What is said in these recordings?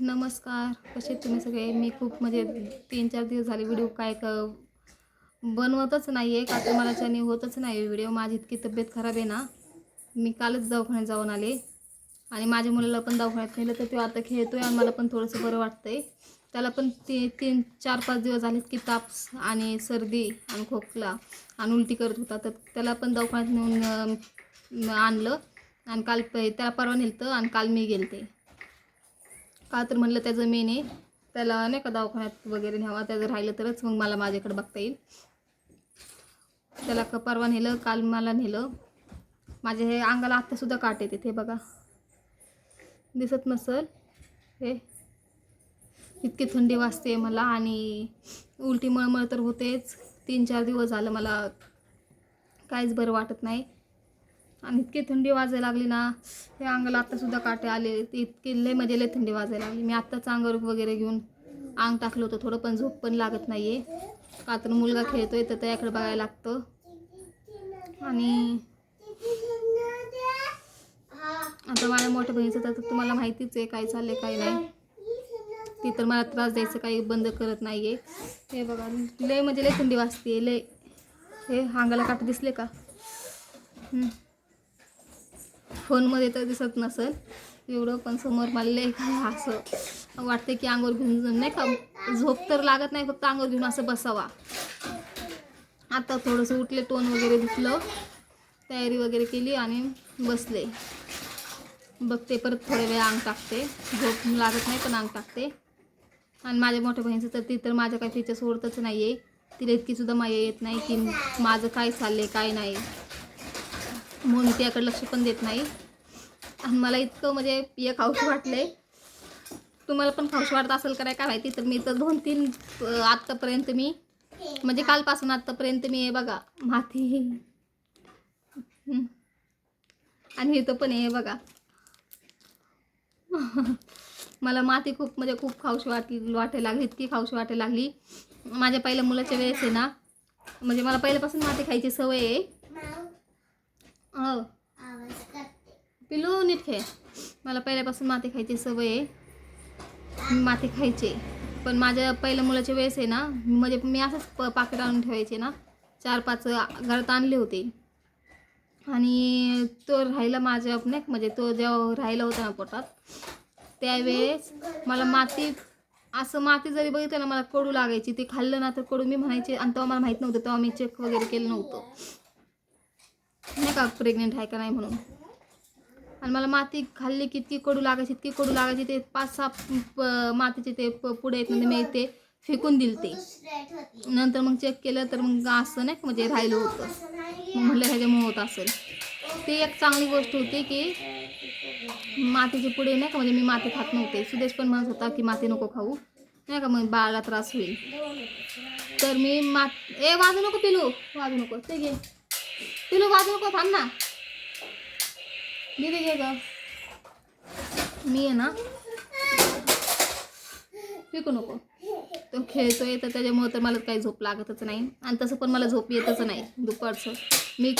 नमस्कार. कसे तुम्ही सगळे? मी खूप म्हणजे तीन चार दिवस झाले व्हिडिओ काय क बनवतच नाही आहे का तुम्हाला मला त्याने होतच नाही व्हिडिओ. माझी इतकी तब्येत खराब आहे ना. मी कालच दवाखान्यात जाऊन आले. आणि माझ्या मुलाला पण दवाखान्यात नेलं तर तो आता खेळतो आहे आणि मला पण थोडंसं बरं वाटतंय. त्याला पण ती तीन चार पाच दिवस झालेत की ताप आणि सर्दी आणि खोकला आणि उलटी करत होता. तर त्याला पण दवाखान्यात नेऊन आणलं. आणि काल प- त्याला परवा नेलं आणि काल मी गेलते. का तर म्हणलं त्याचं मेन आहे. त्याला नाही का दवाखान्यात वगैरे न्यावा त्याचं राहिलं तरच मग मला माझ्याकडे बघता येईल. त्याला का परवा नेलं काल मला नेलं. माझ्या हे अंगाला आत्तासुद्धा काट येते ते बघा. दिसत नसल हे. इतकी थंडी वाजते मला आणि उलटी मळमळ तर होतेच. तीन चार दिवस झालं मला काहीच बरं वाटत नाही. आणि इतकी थंडी वाजायला लागली ना हे अंगाला आत्तासुद्धा काटे आले. ते इतके लय म्हणजे लय थंडी वाजायला लागली. मी आत्ताच अंगावर वगैरे घेऊन अंग टाकलं होतं. थोडं पण झोप पण लागत नाही आहे का तर मुलगा खेळतोय तर त्याकडे बघायला लागतं. आणि आता माझ्या मोठ्या बहिणीचं तर तुम्हाला माहितीच आहे काय चाललंय काय नाही. ती तर मला त्रास द्यायचं काही बंद करत नाही आहे हे बघा लय म्हणजे लय थंडी वाजते लय. हे अंगाला काट दिसले का? हम्म. फोनमध्ये तर दिसत नसेल. एवढं पण समोर मला लय काय असं वाटते की अंगोर घेऊन नाही का झोप तर लागत नाही फक्त अंगोर घेऊन असं बसावा. आता थोडंसं उठले टोन वगैरे धुतलं तयारी वगैरे केली आणि बसले. बघते परत थोड्या वेळ अंग टाकते. झोप लागत नाही पण अंग टाकते. आणि माझ्या मोठ्या बहिणीचं तर ती तर माझ्या काही तिच्या सोडतच नाही आहे तिला इतकीसुद्धा माया येत नाही की माझं काय चाललं आहे काय नाही. म्हणून मी त्याकडे लक्ष पण देत नाही. आणि मला इतकं म्हणजे हे खाऊशी वाटलंय. तुम्हाला पण खाऊशी वाटत असेल काय काय माहिती? तर मी तर दोन तीन आत्तापर्यंत मी म्हणजे कालपासून आत्तापर्यंत मी हे बघा माती. आणि इथं पण हे बघा. मला माती खूप म्हणजे खूप खाऊशी वाटली वाटायला लागली इतकी खाऊशी वाटायला लागली. माझ्या पहिल्या मुलाच्या वेळेस आहे ना म्हणजे मला पहिल्यापासून माती खायची सवय आहे. हो. पिलू नीट खेळ. मला पहिल्यापासून माती खायची सवय आहे. मी माती खायचे. पण माझ्या पहिल्या मुलाच्या वेळेस आहे ना म्हणजे मी असंच प पाकिट आणून ठेवायचे ना चार पाच घरात आणले होते. आणि तो राहिला माझ्या नाही म्हणजे तो जेव्हा राहिला होता ना पोटात त्यावेळेस मला माती असं माती जरी बघितलं ना मला कडू लागायची. ते खाल्लं ना तर कडू मी म्हणायचे आणि तेव्हा मला माहीत नव्हतं तेव्हा मी चेक वगैरे केलं नव्हतं. नाही का प्रेग्नेंट आहे का नाही म्हणून. आणि मला माती खाल्ली की इतकी कडू लागायची इतकी कडू लागायची ते पाच सहा प- मातीचे ते प- पुढे येत म्हणजे मी ते फेकून दिले ते. नंतर मग चेक केलं तर मग असं नाही का म्हणजे राहिलं होतं. मग म्हटलं ह्याच्यामुळे होत असेल. ते एक चांगली गोष्ट होती की मातीचे पुढे नाही का म्हणजे मी माती खात नव्हते. सुदेश पण म्हणत होता की माती नको खाऊ. नाही का मग बाळाला त्रास होईल. तर मी मात ए वाजू नको पिलू. वाजू नको. ते घे. पिलू वाजू नको थांब ना दीदी घे ग मी आहे ना पिकू नको तो खेळतोय तर त्याच्यामुळे तर मला काही झोप लागतच नाही आणि तसं पण मला झोप येतच नाही दुपारचं मी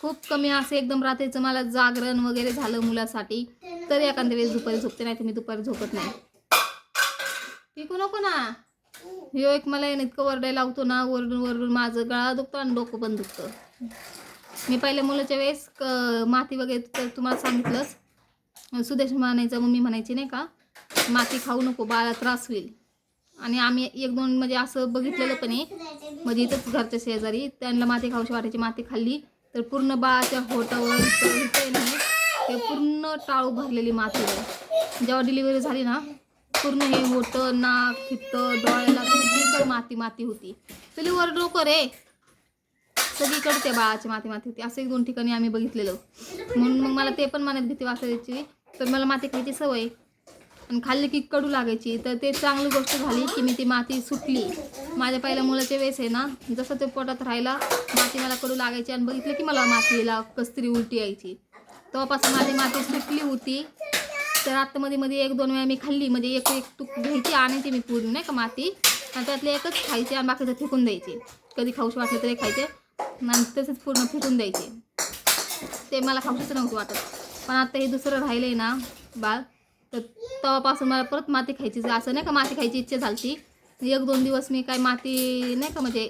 खूप कमी असं एकदम रात्रीचं मला जागरण वगैरे झालं मुलासाठी तर एखाद्या वेळेस दुपारी झोपते नाही तर मी दुपारी झोपत नाही पिकू नको ना ह्यो एक मला इतकं वरडायला लावतो ना वरडून वरडून माझं गळा दुखतो आणि डोकं पण दुखतं मी पहिल्या मुलाच्या वेळेस माती वगैरे तर तुम्हाला सांगितलंच. सुदेश म्हणायचं मम्मी म्हणायची नाही का माती खाऊ नको बाळा त्रास होईल. आणि आम्ही एक दोन म्हणजे असं बघितलेलं पण आहे. म्हणजे इथंच घरच्या शेजारी त्यांना माती खाऊशी वाटायची माती खाल्ली तर पूर्ण बाळाच्या होटावर ते पूर्ण टाळू भरलेली माती आहे. जेव्हा डिलिव्हरी झाली ना पूर्ण हे होतं नाक फित्त डोळ्याला माती माती होती. चली वर डोकं रे. सगळीकडे त्या बाळाची माती माती होती. असं एक दोन ठिकाणी आम्ही बघितलेलं. म्हणून मग मला ते पण मनात भीती वाचायची तर मला माती खायची सवय. आणि खाल्ली की कडू लागायची. तर ते चांगली गोष्ट झाली की मी ती माती सुटली. माझ्या पहिल्या मुलाच्या वेळेस आहे ना जसं ते पोटात राहिला माती मला कडू लागायची आणि बघितलं की मला मातीला कसतरी उलटी यायची. तेव्हापासून माझी माती सुटली होती. तर आता मध्ये मध्ये एक दोन वेळा मी खाल्ली. म्हणजे एक एक तूक घ्यायची आणायची मी पूर्ण नाही का माती आणि त्यातले एकच खायची आणि बाकीचं फेकून द्यायची. कधी खाऊशी वाटलं तरी खायचे. आणि तसंच पूर्ण फेकून द्यायचे. ते मला खाऊशीच नव्हतं वाटत. पण आता हे दुसरं राहिलं आहे ना बाळ तर तेव्हापासून मला परत माती खायची असं नाही का माती खायची इच्छा झाली एक दोन दिवस मी काय माती नाही का म्हणजे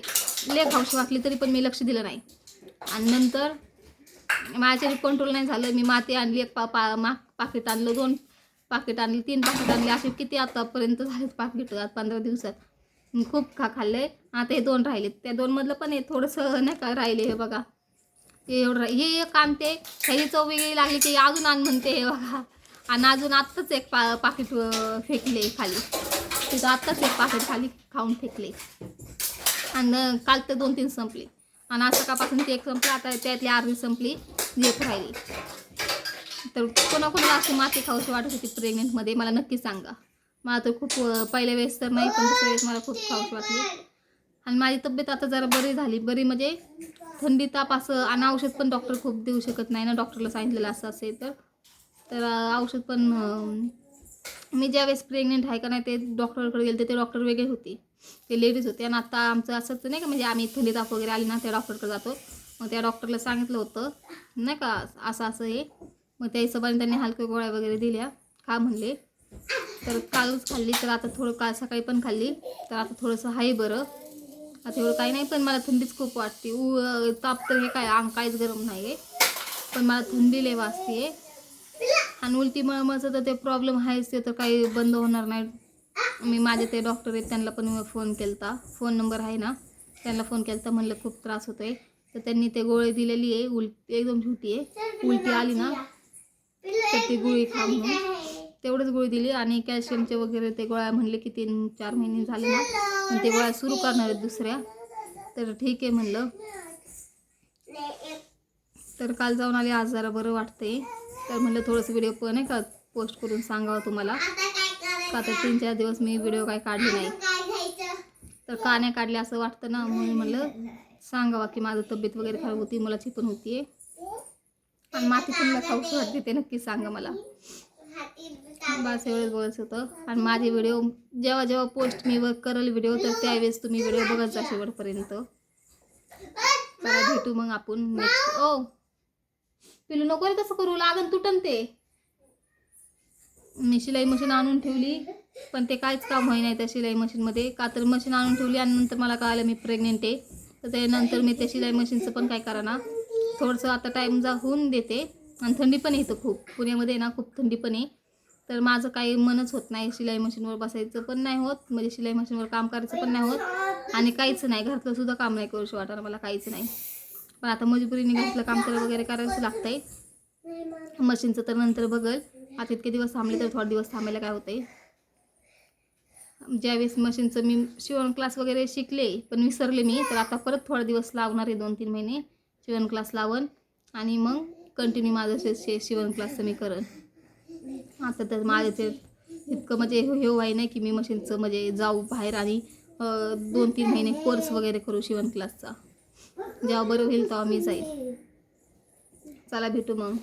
ले खाऊशी वाटली तरी पण मी लक्ष दिलं नाही. आणि नंतर माझ्या कंट्रोल नाही झालं मी माती आणली एक पा पा मा पाकिट आणलं दोन पाकिट आणली तीन पाकिट आणली असे किती आतापर्यंत झालेत पाकिट आज पंधरा दिवसात. खूप खा खाल्ले आता हे दोन राहिले त्या दोनमधलं पण हे थोडंसं नाही का राहिले हे बघा. हे एवढं हे एक आणते ह्याची चव वेगळी लागली की अजून आण म्हणते हे बघा. आणि अजून आत्ताच एक पा पाकिट फेकले खाली. तिथं आत्ताच एक पाकिट खाली खाऊन फेकले. आणि काल तर दोन तीन संपले. आणि आज सकाळपासून ते एक संपलं. आता त्यातली अर्धी संपली. एक राहिली. तर कोणाकोणाला अशी माती खाऊशी वाटत होती प्रेग्नेंटमध्ये मला नक्की सांगा. मला तर खूप पहिल्या वेळेस तर नाही पण दुसऱ्या वेळेस मला खूप खाऊशी वाटली. आणि माझी तब्येत आता जरा बरी झाली. बरी म्हणजे थंडी ताप असं आणि औषध पण डॉक्टर खूप देऊ शकत नाही ना डॉक्टरला सांगितलेलं असं असेल तर. तर औषध पण मी ज्यावेळेस प्रेग्नेंट आहे का नाही ते डॉक्टरकडे गेले ते डॉक्टर वेगळे होते. ते लेडीज होते. आणि आता आमचं असंच नाही का म्हणजे आम्ही थंडी ताप वगैरे आली ना त्या डॉक्टरकडे जातो. मग त्या डॉक्टरला सांगितलं होतं नाही का असं असं हे. मग त्या हिशोबाने त्यांनी हलक्या गोळ्या वगैरे दिल्या. खा म्हणले. तर कालच खाल्ली तर आता थोडं काल सकाळी पण खाल्ली. तर आता थोडंसं आहे बरं. आता एवढं काही नाही पण मला थंडीच खूप वाटते. उ ताप तर हे काय अंग काहीच गरम नाही आहे पण मला थंडी लय वाजते आणि उलटी मळमळचं तर ते प्रॉब्लेम आहेच ते तर काही बंद होणार नाही. मी माझे ते डॉक्टर आहेत त्यांना पण फोन केलता. फोन नंबर आहे ना त्यांना फोन केलता म्हणलं खूप त्रास होतो आहे तर त्यांनी ते गोळी दिलेली आहे उलटी एकदम छोटी आहे. उलटी आली ना तर ती गोळी खा म्हणून. तेवढंच गोळी दिली आणि कॅल्शियमचे वगैरे ते गोळ्या म्हणले की तीन चार महिने झाले ना. पण ते गोळ्या सुरू करणार आहेत दुसऱ्या. तर ठीक आहे म्हणलं. तर काल जाऊन आले आज जरा बरं वाटतंय. तर म्हणलं थोडंसं व्हिडिओ पण आहे का पोस्ट करून सांगावं तुम्हाला. का तर तीन चार दिवस मी व्हिडिओ काय काढले नाही. तर का नाही काढले असं वाटतं ना? म्हणून म्हणलं सांगावा की माझं तब्येत वगैरे खराब होती मुलाची पण होती आणि माती पण मला खाऊशी वाटते ते नक्की सांगा मला. बस एवढंच बोलायचं होतं. आणि माझे व्हिडिओ जेव्हा जेव्हा पोस्ट मी वर करल व्हिडिओ तर त्यावेळेस तुम्ही व्हिडिओ बघत जा शेवटपर्यंत. चला भेटू मग आपण नेक्स्ट ओ पिलू नको रे तसं करू लागन तुटन ते. मी शिलाई मशीन आणून ठेवली पण ते काहीच काम होई नाही त्या शिलाई मशीनमध्ये का तर मशीन आणून ठेवली आणि नंतर मला कळालं मी प्रेग्नेंट आहे. तर त्यानंतर मी त्या शिलाई मशीनचं पण काय करा ना थोडंसं आता टाईम जा होऊन देते. आणि थंडी पण येतं खूप. पुण्यामध्ये ना खूप थंडी पण आहे. तर माझं काही मनच होत नाही शिलाई मशीनवर बसायचं पण नाही होत. म्हणजे शिलाई मशीनवर काम करायचं पण नाही होत. आणि काहीच नाही. घरातलं सुद्धा काम नाही करूशी वाटणार मला काहीच नाही. पण आता मजबुरीने घरातलं काम करायला वगैरे करायचं लागतंय. मशीनचं तर नंतर बघल. आता इतके दिवस थांबले तर थोडे दिवस थांबायला काय होतंय? ज्यावेळेस मशीनचं मी शिवण क्लास वगैरे शिकले पण विसरले मी तर आता परत थोडे दिवस लावणार आहे दोन तीन महिने. शिवण क्लास लावन आणि मग कंटिन्यू माझं शे शिवण क्लासचं मी करेन. आता तर माझं ते इतकं म्हणजे हे व्हाय नाही की मी मशीनचं म्हणजे जाऊ बाहेर आणि दोन तीन महिने कोर्स वगैरे करू शिवण क्लासचा जेव्हा बरं होईल तेव्हा मी जाईल. चला भेटू मग.